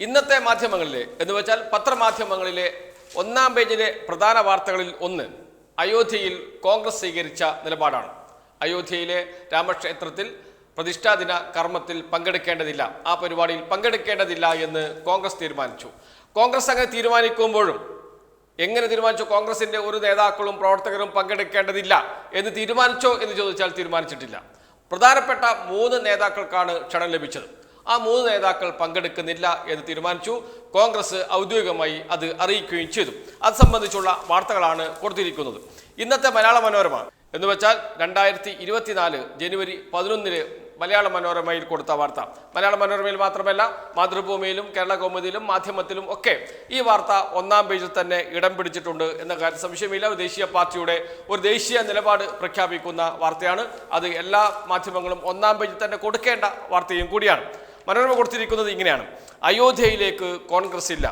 ഇന്നത്തെ മാധ്യമങ്ങളിലെ എന്ന് വെച്ചാൽ പത്രമാധ്യമങ്ങളിലെ ഒന്നാം പേജിലെ പ്രധാന വാർത്തകളിൽ ഒന്ന് അയോധ്യയിൽ കോൺഗ്രസ് സ്വീകരിച്ച നിലപാടാണ്. അയോധ്യയിലെ രാമക്ഷേത്രത്തിൽ പ്രതിഷ്ഠാദിന കർമ്മത്തിൽ പങ്കെടുക്കേണ്ടതില്ല. ആ പരിപാടിയിൽ പങ്കെടുക്കേണ്ടതില്ല എന്ന് കോൺഗ്രസ് തീരുമാനിച്ചു. കോൺഗ്രസ് അങ്ങനെ തീരുമാനിക്കുമ്പോഴും എങ്ങനെ തീരുമാനിച്ചു? കോൺഗ്രസിന്റെ ഒരു നേതാക്കളും പ്രവർത്തകരും പങ്കെടുക്കേണ്ടതില്ല എന്ന് തീരുമാനിച്ചോ എന്ന് ചോദിച്ചാൽ തീരുമാനിച്ചിട്ടില്ല. പ്രധാനപ്പെട്ട മൂന്ന് നേതാക്കൾക്കാണ് ക്ഷണം ലഭിച്ചത്. ആ മൂന്ന് നേതാക്കൾ പങ്കെടുക്കുന്നില്ല എന്ന് തീരുമാനിച്ചു. കോൺഗ്രസ് ഔദ്യോഗികമായി അത് അറിയിക്കുകയും ചെയ്തു. അത് സംബന്ധിച്ചുള്ള വാർത്തകളാണ് കൊടുത്തിരിക്കുന്നത്. ഇന്നത്തെ മലയാള മനോരമ എന്ന് വെച്ചാൽ രണ്ടായിരത്തി ഇരുപത്തിനാല് ജനുവരി പതിനൊന്നിന് മലയാള മനോരമയിൽ കൊടുത്ത വാർത്ത. മലയാള മനോരമയിൽ മാത്രമല്ല മാതൃഭൂമിയിലും കേരള കൗമുദിയിലും മാധ്യമത്തിലും ഒക്കെ ഈ വാർത്ത ഒന്നാം പേജിൽ തന്നെ ഇടം പിടിച്ചിട്ടുണ്ട് എന്ന കാര്യം സംശയമില്ല. ഒരു ദേശീയ പാർട്ടിയുടെ ഒരു ദേശീയ നിലപാട് പ്രഖ്യാപിക്കുന്ന വാർത്തയാണ്. അത് എല്ലാ മാധ്യമങ്ങളും ഒന്നാം പേജിൽ തന്നെ കൊടുക്കേണ്ട വാർത്തയും കൂടിയാണ്. മനോരമ കൊടുത്തിരിക്കുന്നത് ഇങ്ങനെയാണ്. അയോധ്യയിലേക്ക് കോൺഗ്രസ് ഇല്ല.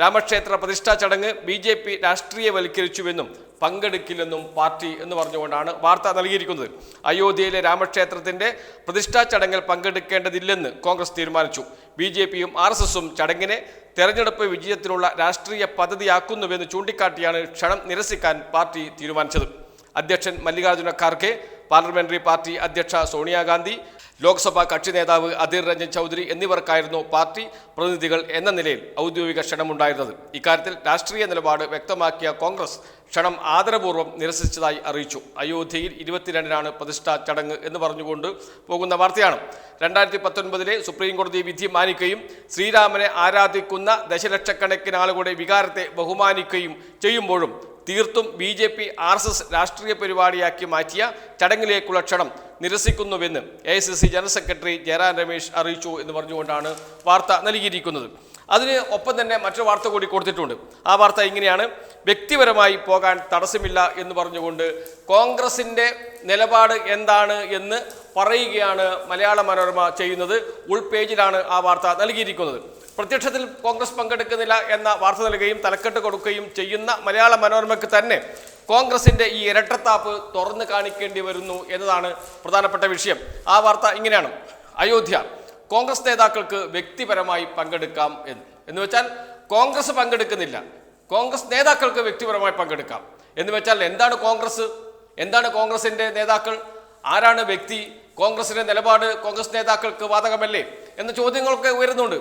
രാമക്ഷേത്ര പ്രതിഷ്ഠാ ചടങ്ങ് ബി ജെ പി രാഷ്ട്രീയവൽക്കരിച്ചുവെന്നും പങ്കെടുക്കില്ലെന്നും പാർട്ടി എന്ന് പറഞ്ഞുകൊണ്ടാണ് വാർത്ത നൽകിയിരിക്കുന്നത്. അയോധ്യയിലെ രാമക്ഷേത്രത്തിന്റെ പ്രതിഷ്ഠാ ചടങ്ങിൽ പങ്കെടുക്കേണ്ടതില്ലെന്ന് കോൺഗ്രസ് തീരുമാനിച്ചു. ബി ജെ പിയും ആർ എസ് എസും ചടങ്ങിനെ തെരഞ്ഞെടുപ്പ് വിജയത്തിനുള്ള രാഷ്ട്രീയ പദ്ധതിയാക്കുന്നുവെന്ന് ചൂണ്ടിക്കാട്ടിയാണ് ക്ഷണം നിരസിക്കാൻ പാർട്ടി തീരുമാനിച്ചത്. അധ്യക്ഷൻ മല്ലികാർജുന ഖാർഗെ പാർലമെന്ററി പാർട്ടി അധ്യക്ഷ സോണിയാഗാന്ധി ലോക്സഭാ കക്ഷി നേതാവ് അധീർ രഞ്ജൻ ചൗധരി എന്നിവർക്കായിരുന്നു പാർട്ടി പ്രതിനിധികൾ എന്ന നിലയിൽ ഔദ്യോഗിക ക്ഷണമുണ്ടായിരുന്നത്. ഇക്കാര്യത്തിൽ രാഷ്ട്രീയ നിലപാട് വ്യക്തമാക്കിയ കോൺഗ്രസ് ക്ഷണം ആദരപൂർവം നിരസിച്ചതായി അറിയിച്ചു. അയോധ്യയിൽ ഇരുപത്തിരണ്ടിനാണ് പ്രതിഷ്ഠാ ചടങ്ങ് എന്ന് പറഞ്ഞുകൊണ്ട് പോകുന്ന വാർത്തയാണ്. രണ്ടായിരത്തി പത്തൊൻപതിലെ സുപ്രീംകോടതി വിധി മാനിക്കുകയും ശ്രീരാമനെ ആരാധിക്കുന്ന ദശലക്ഷക്കണക്കിന് ആളുകളുടെ വികാരത്തെ ബഹുമാനിക്കുകയും ചെയ്യുമ്പോഴും തീർത്തും B J P R S S രാഷ്ട്രീയ പരിപാടിയാക്കി മാറ്റിയ ചടങ്ങിലേക്കുള്ള ക്ഷണം നിരസിക്കുന്നുവെന്ന് A general secretary Jairam Ramesh അറിയിച്ചു എന്ന് പറഞ്ഞുകൊണ്ടാണ് വാർത്ത നൽകിയിരിക്കുന്നത്. അതിന് ഒപ്പം തന്നെ മറ്റൊരു വാർത്ത കൂടി കൊടുത്തിട്ടുണ്ട്. ആ വാർത്ത ഇങ്ങനെയാണ്. വ്യക്തിപരമായി പോകാൻ തടസ്സമില്ല എന്ന് പറഞ്ഞുകൊണ്ട് കോൺഗ്രസിന്റെ നിലപാട് എന്താണ് എന്ന് പറയുകയാണ് മലയാള മനോരമ ചെയ്യുന്നത്. ഉൾപേജിലാണ് ആ വാർത്ത നൽകിയിരിക്കുന്നത്. പ്രത്യക്ഷത്തിൽ കോൺഗ്രസ് പങ്കെടുക്കുന്നില്ല എന്ന വാർത്ത നൽകുകയും തലക്കെട്ട് കൊടുക്കുകയും ചെയ്യുന്ന മലയാള മനോരമയ്ക്ക് തന്നെ കോൺഗ്രസിന്റെ ഈ ഇരട്ടത്താപ്പ് തുറന്നു കാണിക്കേണ്ടി വരുന്നു എന്നതാണ് പ്രധാനപ്പെട്ട വിഷയം. ആ വാർത്ത ഇങ്ങനെയാണ്. അയോധ്യ കോൺഗ്രസ് നേതാക്കൾക്ക് വ്യക്തിപരമായി പങ്കെടുക്കാം എന്ന്. എന്ന് വെച്ചാൽ കോൺഗ്രസ് പങ്കെടുക്കുന്നില്ല. കോൺഗ്രസ് നേതാക്കൾക്ക് വ്യക്തിപരമായി പങ്കെടുക്കാം. എന്ന് വെച്ചാൽ എന്താണ് കോൺഗ്രസ്? എന്താണ് കോൺഗ്രസിന്റെ നേതാക്കൾ? ആരാണ് വ്യക്തി? കോൺഗ്രസിന്റെ നിലപാട് കോൺഗ്രസ് നേതാക്കൾക്ക് ബാധകമല്ലേ എന്ന ചോദ്യങ്ങളൊക്കെ ഉയരുന്നുണ്ട്.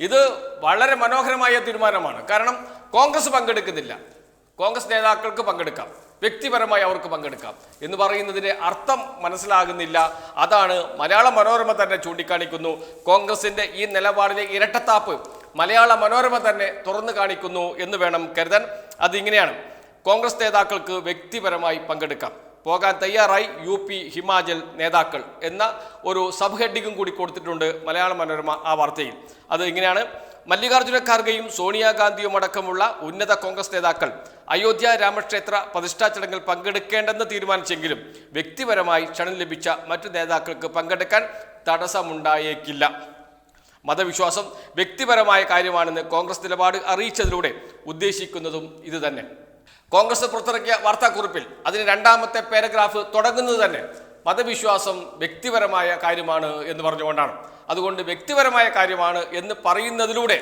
ഇത് വളരെ മനോഹരമായ തീരുമാനമാണ്. കാരണം കോൺഗ്രസ് പങ്കെടുക്കുന്നില്ല. കോൺഗ്രസ് നേതാക്കൾക്ക് പങ്കെടുക്കാം. വ്യക്തിപരമായി അവർക്ക് പങ്കെടുക്കാം. എന്ന് പറയുന്നതിന്റെ അർത്ഥം മനസ്സിലാകുന്നില്ല. അതാണ് മലയാള മനോരമ തന്നെ ചൂണ്ടിക്കാണിക്കുന്നു. കോൺഗ്രസിന്റെ ഈ നിലപാടിലെ ഇരട്ടത്താപ്പ് മലയാള മനോരമ തന്നെ തുറന്നു കാണിക്കുന്നു എന്ന് വേണം കരുതാൻ. അതിങ്ങനെയാണ്. കോൺഗ്രസ് നേതാക്കൾക്ക് വ്യക്തിപരമായി പങ്കെടുക്കാം. പോകാൻ തയ്യാറായി യു പി ഹിമാചൽ നേതാക്കൾ എന്ന ഒരു സബ് ഹെഡിങ്ങും കൂടി കൊടുത്തിട്ടുണ്ട് മലയാള മനോരമ ആ വാർത്തയിൽ. അത് ഇങ്ങനെയാണ്. മല്ലികാർജുന ഖാർഗെയും സോണിയാഗാന്ധിയും അടക്കമുള്ള ഉന്നത കോൺഗ്രസ് നേതാക്കൾ അയോധ്യ രാമക്ഷേത്ര പ്രതിഷ്ഠാ ചടങ്ങിൽ പങ്കെടുക്കേണ്ടെന്ന് തീരുമാനിച്ചെങ്കിലും വ്യക്തിപരമായി ക്ഷണം ലഭിച്ച മറ്റു നേതാക്കൾക്ക് പങ്കെടുക്കാൻ തടസ്സമുണ്ടായേക്കില്ല. മതവിശ്വാസം വ്യക്തിപരമായ കാര്യമാണെന്ന് കോൺഗ്രസ് നിലപാട് അറിയിച്ചതിലൂടെ ഉദ്ദേശിക്കുന്നതും ഇത് തന്നെ കോൺഗ്രസ് പുറത്തിറക്കിയ വാർത്താക്കുറിപ്പിൽ അതിന് രണ്ടാമത്തെ പാരഗ്രാഫ് തുടങ്ങുന്നത് തന്നെ മതവിശ്വാസം വ്യക്തിപരമായ കാര്യമാണ് എന്ന് പറഞ്ഞുകൊണ്ടാണ്. അതുകൊണ്ട് വ്യക്തിപരമായ കാര്യമാണ് എന്ന് പറയുന്നതിലൂടെ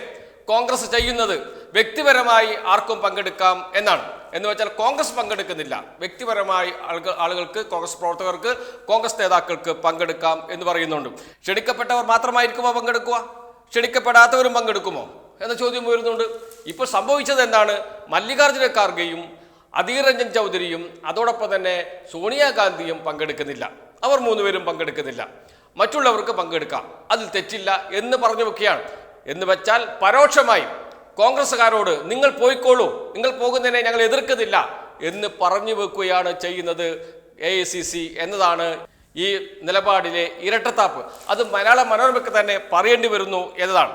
കോൺഗ്രസ് ചെയ്യുന്നത് വ്യക്തിപരമായി ആർക്കും പങ്കെടുക്കാം എന്നാണ്. എന്ന് വെച്ചാൽ കോൺഗ്രസ് പങ്കെടുക്കുന്നില്ല. വ്യക്തിപരമായി ആളുകൾ ആളുകൾക്ക് കോൺഗ്രസ് പ്രവർത്തകർക്ക് കോൺഗ്രസ് നേതാക്കൾക്ക് പങ്കെടുക്കാം എന്ന് പറയുന്നുണ്ട്. ക്ഷണിക്കപ്പെട്ടവർ മാത്രമായിരിക്കുമോ പങ്കെടുക്കുക? ക്ഷണിക്കപ്പെടാത്തവരും പങ്കെടുക്കുമോ? എന്ന ചോദ്യം ഉയരുന്നുണ്ട്. ഇപ്പോൾ സംഭവിച്ചത് എന്താണ്? മല്ലികാർജുന ഖാർഗെയും അധീർ രഞ്ജൻ ചൗധരിയും അതോടൊപ്പം തന്നെ സോണിയാഗാന്ധിയും പങ്കെടുക്കുന്നില്ല. അവർ മൂന്നുപേരും പങ്കെടുക്കുന്നില്ല. മറ്റുള്ളവർക്ക് പങ്കെടുക്കാം. അതിൽ തെറ്റില്ല എന്ന് പറഞ്ഞു വെക്കുകയാണ് എന്ന് വെച്ചാൽ പരോക്ഷമായി കോൺഗ്രസ്സുകാരോട് നിങ്ങൾ പോയിക്കോളൂ നിങ്ങൾ പോകുന്നതിനെ ഞങ്ങൾ എതിർക്കുന്നില്ല എന്ന് പറഞ്ഞു വെക്കുകയാണ് ചെയ്യുന്നത് എ ഐ സി സി എന്നതാണ് ഈ നിലപാടിലെ ഇരട്ടത്താപ്പ്. അത് മലയാള മനോരമയ്ക്ക് തന്നെ പറയേണ്ടി വരുന്നു എന്നതാണ്.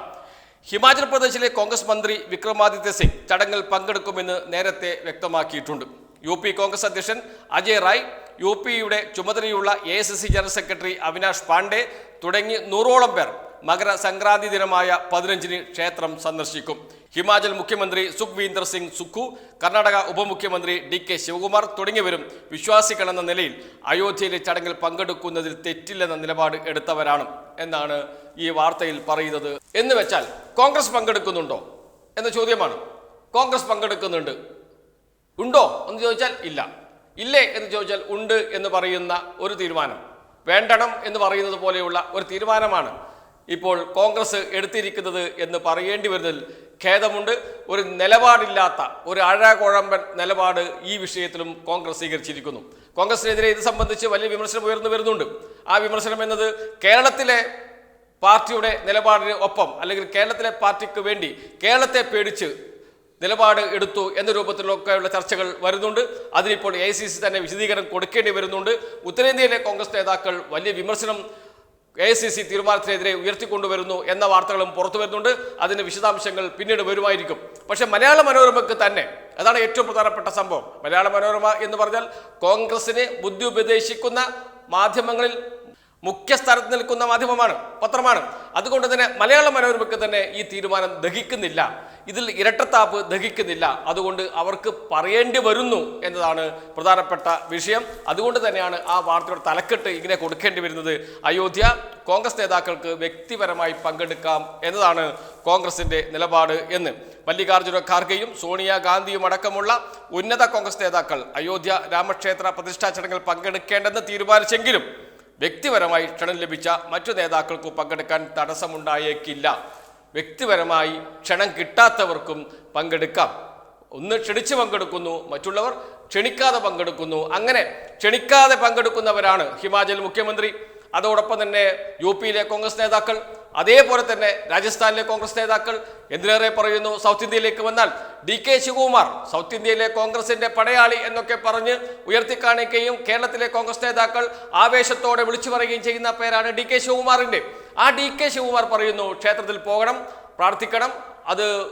ഹിമാചൽ പ്രദേശിലെ കോൺഗ്രസ് മന്ത്രി വിക്രമാദിത്യ സിംഗ് ചടങ്ങിൽ പങ്കെടുക്കുമെന്ന് നേരത്തെ വ്യക്തമാക്കിയിട്ടുണ്ട്. യു പി കോൺഗ്രസ് അധ്യക്ഷൻ അജയ് റായ് യു പിയുടെ ചുമതലയുള്ള A general secretary Avinash Pandey തുടങ്ങി നൂറോളം പേർ മകരസംക്രാന്തി ദിനമായ പതിനഞ്ചിന് ക്ഷേത്രം സന്ദർശിക്കും. ഹിമാചൽ മുഖ്യമന്ത്രി സുഖ്വീന്ദർ സിംഗ് സുഖു കർണാടക ഉപമുഖ്യമന്ത്രി ഡി കെ ശിവകുമാർ തുടങ്ങിയവരും വിശ്വാസികളെന്ന നിലയിൽ അയോധ്യയിലെ ചടങ്ങിൽ പങ്കെടുക്കുന്നതിൽ തെറ്റില്ലെന്ന നിലപാട് എടുത്തവരാണ് എന്നാണ് ഈ വാർത്തയിൽ പറയുന്നത്. എന്ന് വെച്ചാൽ കോൺഗ്രസ് പങ്കെടുക്കുന്നുണ്ടോ എന്ന ചോദ്യമാണ്. കോൺഗ്രസ് പങ്കെടുക്കുന്നുണ്ട്. ഉണ്ടോ എന്ന് ചോദിച്ചാൽ ഇല്ല. ഇല്ലേ എന്ന് ചോദിച്ചാൽ ഉണ്ട് എന്ന് പറയുന്ന ഒരു തീരുമാനം. വേണ്ടണം എന്ന് പറയുന്നത് പോലെയുള്ള ഒരു തീരുമാനമാണ് ഇപ്പോൾ കോൺഗ്രസ് എടുത്തിരിക്കുന്നത് എന്ന് പറയേണ്ടി വരുന്നതിൽ ഖേദമുണ്ട്. ഒരു നിലപാടില്ലാത്ത ഒരു അഴകുഴമ്പൻ നിലപാട് ഈ വിഷയത്തിലും കോൺഗ്രസ് സ്വീകരിച്ചിരിക്കുന്നു. കോൺഗ്രസിനെതിരെ ഇത് സംബന്ധിച്ച് വലിയ വിമർശനം ഉയർന്നു വരുന്നുണ്ട്. ആ വിമർശനം എന്നത് കേരളത്തിലെ പാർട്ടിയുടെ നിലപാടിന് ഒപ്പം അല്ലെങ്കിൽ കേരളത്തിലെ പാർട്ടിക്ക് വേണ്ടി കേരളത്തെ പേടിച്ച് നിലപാട് എടുത്തു എന്ന രൂപത്തിലൊക്കെയുള്ള ചർച്ചകൾ വരുന്നുണ്ട്. അതിനിപ്പോൾ എ സി സി തന്നെ വിശദീകരണം കൊടുക്കേണ്ടി വരുന്നുണ്ട്. ഉത്തരേന്ത്യയിലെ കോൺഗ്രസ് നേതാക്കൾ വലിയ വിമർശനം എ സി സി തീരുമാനത്തിനെതിരെ ഉയർത്തിക്കൊണ്ടുവരുന്നു എന്ന വാർത്തകളും പുറത്തു വരുന്നുണ്ട്. അതിന്റെ വിശദാംശങ്ങൾ പിന്നീട് വരുമായിരിക്കും. പക്ഷേ മലയാള മനോരമയ്ക്ക് തന്നെ അതാണ് ഏറ്റവും പ്രധാനപ്പെട്ട സംഭവം. മലയാള മനോരമ എന്ന് പറഞ്ഞാൽ കോൺഗ്രസിനെ ബുദ്ധി ഉപദേശിക്കുന്ന മാധ്യമങ്ങളിൽ മുഖ്യ സ്ഥാനത്ത് നിൽക്കുന്ന മാധ്യമമാണ് പത്രമാണ്. അതുകൊണ്ട് തന്നെ മലയാള മനോരമയ്ക്ക് തന്നെ ഈ തീരുമാനം ദഹിക്കുന്നില്ല. ഇതിൽ ഇരട്ടത്താപ്പ് ദഹിക്കുന്നില്ല. അതുകൊണ്ട് അവർക്ക് പറയേണ്ടി വരുന്നു എന്നതാണ് പ്രധാനപ്പെട്ട വിഷയം. അതുകൊണ്ട് തന്നെയാണ് ആ വാർത്തയുടെ തലക്കെട്ട് ഇങ്ങനെ കൊടുക്കേണ്ടി വരുന്നത്. അയോധ്യ കോൺഗ്രസ് നേതാക്കൾക്ക് വ്യക്തിപരമായി പങ്കെടുക്കാം എന്നതാണ് കോൺഗ്രസിന്റെ നിലപാട് എന്ന്. മല്ലികാർജുന ഖാർഗെയും സോണിയാഗാന്ധിയും അടക്കമുള്ള ഉന്നത കോൺഗ്രസ് നേതാക്കൾ അയോധ്യ രാമക്ഷേത്ര പ്രതിഷ്ഠാ ചടങ്ങിൽ പങ്കെടുക്കേണ്ടെന്ന് തീരുമാനിച്ചെങ്കിലും വ്യക്തിപരമായി ക്ഷണം ലഭിച്ച മറ്റു നേതാക്കൾക്ക് പങ്കെടുക്കാൻ തടസ്സമുണ്ടായേക്കില്ല. വ്യക്തിപരമായി ക്ഷണം കിട്ടാത്തവർക്കും പങ്കെടുക്കാം. ഒന്ന് ക്ഷണിച്ച് പങ്കെടുക്കുന്നു മറ്റുള്ളവർ ക്ഷണിക്കാതെ പങ്കെടുക്കുന്നു. അങ്ങനെ ക്ഷണിക്കാതെ പങ്കെടുക്കുന്നവരാണ് ഹിമാചൽ മുഖ്യമന്ത്രി. അതോടൊപ്പം തന്നെ യു പിയിലെ കോൺഗ്രസ് നേതാക്കൾ അതേപോലെ തന്നെ രാജസ്ഥാനിലെ കോൺഗ്രസ് നേതാക്കൾ എന്തിനേറെ പറയുന്നു? സൗത്ത് ഇന്ത്യയിലേക്ക് വന്നാൽ ഡി കെ ശിവകുമാർ സൗത്ത് ഇന്ത്യയിലെ കോൺഗ്രസിന്റെ പടയാളി എന്നൊക്കെ പറഞ്ഞ് ഉയർത്തിക്കാണിക്കുകയും കേരളത്തിലെ കോൺഗ്രസ് നേതാക്കൾ ആവേശത്തോടെ വിളിച്ചു പറയുകയും ചെയ്യുന്ന പേരാണ് ഡി കെ ശിവകുമാറിന്റെ. ആ ഡി കെ ശിവകുമാർ പറയുന്നു ക്ഷേത്രത്തിൽ പോകണം പ്രാർത്ഥിക്കണം അത്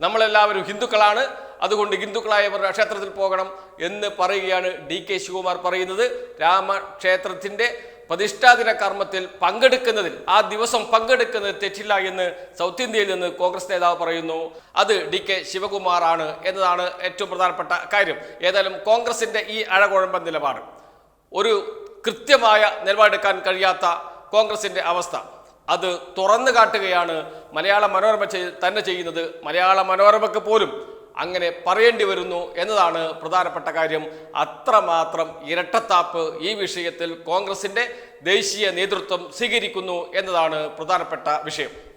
നമ്മളെല്ലാവരും ഹിന്ദുക്കളാണ് അതുകൊണ്ട് ഹിന്ദുക്കളായവർ ക്ഷേത്രത്തിൽ പോകണം എന്ന് പറയുകയാണ് ഡി കെ ശിവകുമാർ പറയുന്നത്. രാമക്ഷേത്രത്തിന്റെ പ്രതിഷ്ഠാദിന കർമ്മത്തിൽ പങ്കെടുക്കുന്നതിൽ ആ ദിവസം പങ്കെടുക്കുന്നത് തെറ്റില്ല എന്ന് സൗത്ത് ഇന്ത്യയിൽ നിന്ന് കോൺഗ്രസ് നേതാവ് പറയുന്നു. അത് ഡി കെ ശിവകുമാറാണ് എന്നതാണ് ഏറ്റവും പ്രധാനപ്പെട്ട കാര്യം. ഏതായാലും കോൺഗ്രസിന്റെ ഈ അഴകുഴമ്പ നിലപാട്. ഒരു കൃത്യമായ നിലപാടെടുക്കാൻ കഴിയാത്ത കോൺഗ്രസിന്റെ അവസ്ഥ. അത് തുറന്നു കാട്ടുകയാണ് മലയാള മനോരമ തന്നെ ചെയ്യുന്നത്. മലയാള മനോരമയ്ക്ക് പോലും അങ്ങനെ പറയേണ്ടി വരുന്നു എന്നതാണ് പ്രധാനപ്പെട്ട കാര്യം. അത്രമാത്രം ഇരട്ടത്താപ്പ് ഈ വിഷയത്തിൽ കോൺഗ്രസിന്റെ ദേശീയ നേതൃത്വം സ്വീകരിക്കുന്നു എന്നതാണ് പ്രധാനപ്പെട്ട വിഷയം.